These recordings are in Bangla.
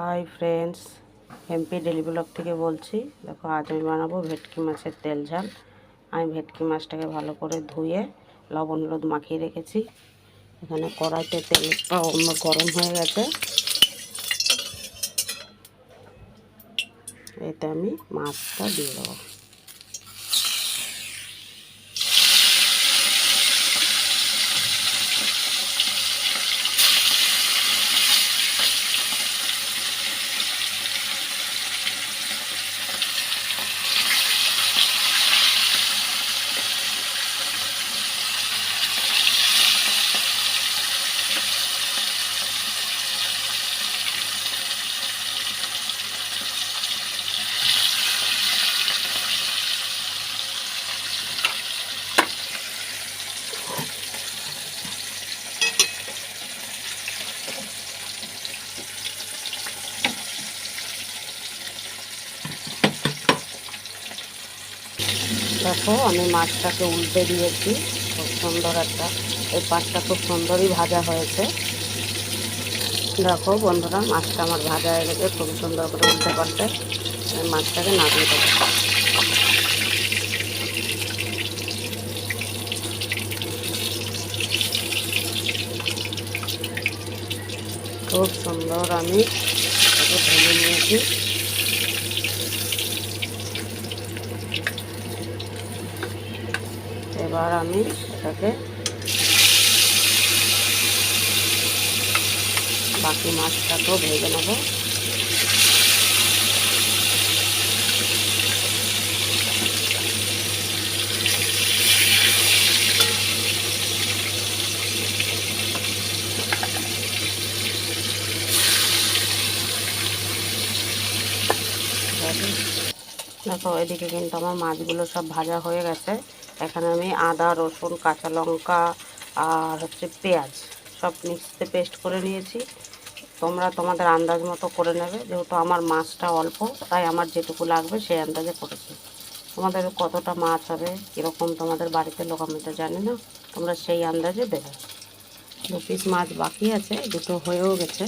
Hi friends MP daily blog থেকে বলছি, দেখো, আজ আমি বানাবো ভেটকি মাছের তেল ঝাল। আমি ভেটকি মাছটাকে ভালো করে ধুয়ে লবণ হলুদ মাখিয়ে রেখেছি। এখানে কড়াইতে তেলটা গরম হয়ে গেছে। এতে আমি মাছটা দিয়ে দেবো। দেখো, আমি মাছটাকে উল্টে দিয়েছি। খুব সুন্দর একটা, এই পাশটা খুব সুন্দরই ভাজা হয়েছে। দেখো বন্ধুরা, মাছটা আমার ভাজা হয়ে গেছে, খুব সুন্দর করে উল্টে আমি মাছটাকে নামিয়ে দেবো। খুব সুন্দর আমি এটাকে নিয়েছি। এবার আমি এটাকে বাকি মাছটাকেও ভেজে নেব। দেখো, এদিকে কিন্তু আমার মাছগুলো সব ভাজা হয়ে গেছে। এখানে আমি আদা, রসুন, কাঁচা লঙ্কা আর হচ্ছে পেঁয়াজ সব মিক্সিতে পেস্ট করে নিয়েছি। তোমরা তোমাদের আন্দাজ মতো করে নেবে, যেহেতু আমার মাছটা অল্প, তাই আমার যেটুকু লাগবে সেই আন্দাজে করেছি। তোমাদের কতটা মাছ হবে, কীরকম তোমাদের বাড়িতে লোক, আমি তো জানি না। তোমরা সেই আন্দাজে দেবে দু পিস মাছ বাকি আছে, দুটো হয়েও গেছে।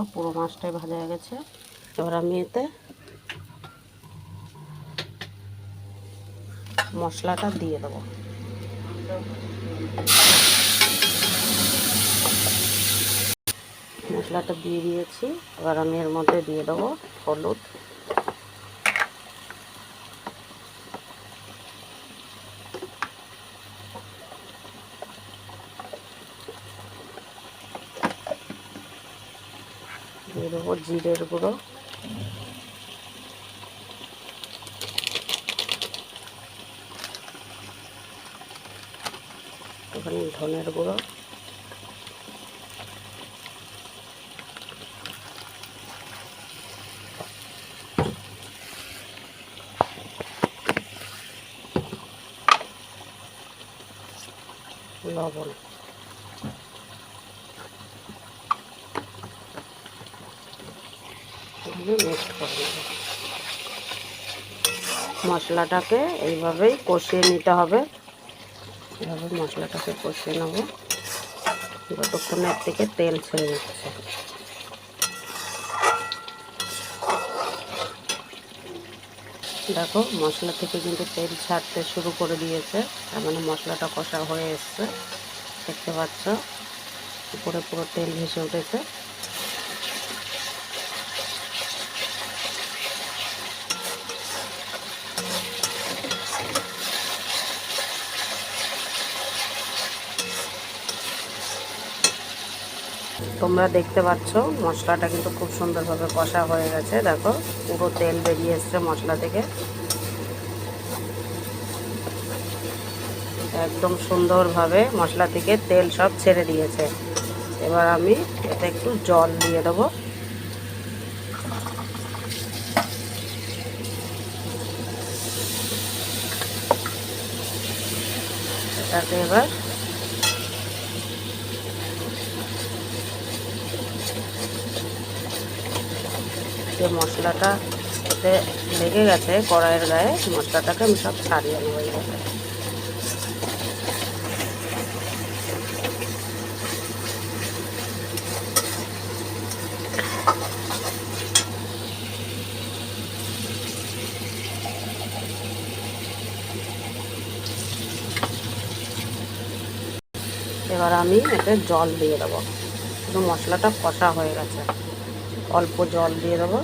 দেখো, পুরো মাছটাই ভাজা হয়ে গেছে। এবার আমি এতে মশলাটা দিয়ে দেবো। মশলাটা দিয়ে দিয়েছি। এবার আমি এর মধ্যে দিয়ে দেবো হলুদ। দিয়ে দেবো জিরের গুঁড়ো। ওখানে ধনের গুঁড়ো। লবণ। করে মশলাটাকে এইভাবেই কষিয়ে নিতে হবে। এভাবে মশলাটাকে কষিয়ে নেব। যতক্ষণ এর থেকে তেল ছেড়ে দিচ্ছে দেখো, মশলা থেকে কিন্তু তেল ছাড়তে শুরু করে দিয়েছে। তার মানে মশলাটা কষা হয়ে এসছে। দেখতে পাচ্ছ? উপরে পুরো তেল ভেসে উঠেছে। তোমরা দেখতে পাচ্ছ, মশলাটা কিন্তু খুব সুন্দরভাবে কষা হয়ে গেছে। দেখো, পুরো তেল বেরিয়ে এসছে মশলা থেকে। একদম সুন্দরভাবে মশলা থেকে তেল সব ছেড়ে দিয়েছে। এবার আমি এতে একটু জল দিয়ে দেবো। এটাকে এবার যে মশলাটা এতে লেগে গেছে কড়াইয়ের গায়ে, মশলাটাকে আমি সব ছাড়িয়ে নেব এবার আমি এতে জল দিয়ে দেবো। শুধু মশলাটা কষা হয়ে গেছে। অল্প জল দিয়ে দেবো।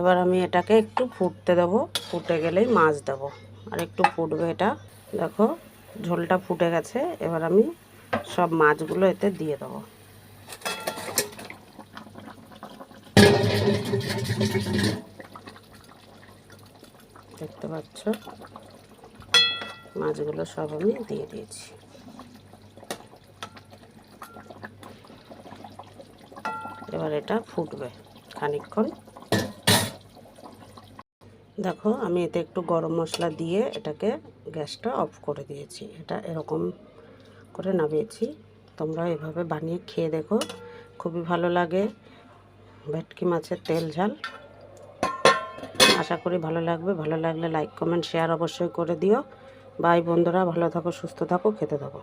এবার আমি এটাকে একটু ফুটতে দেবো। ফুটে গেলেই মাছ দেবো। আর একটু ফুটবে এটা। দেখো, ঝোলটা ফুটে গেছে। এবার আমি সব মাছগুলো এতে দিয়ে দেবো। দেখতে পাচ্ছ? মাছগুলো সব আমি দিয়ে দিয়েছি। এবার এটা ফুটবে খানিকক্ষণ। দেখো, আমি এতে একটু গরম মশলা দিয়ে এটাকে গ্যাসটা অফ করে দিয়েছি। এটা এরকম করে নামিয়েছি। তোমরা এভাবে বানিয়ে খেয়ে দেখো। খুবই ভালো লাগে ভেটকি মাছের তেল ঝাল। আশা করি ভালো লাগবে। ভালো লাগলে লাইক কমেন্ট শেয়ার অবশ্যই করে দিও। বাই বন্ধুরা ভালো থাকো সুস্থ থাকো খেতে থাকো।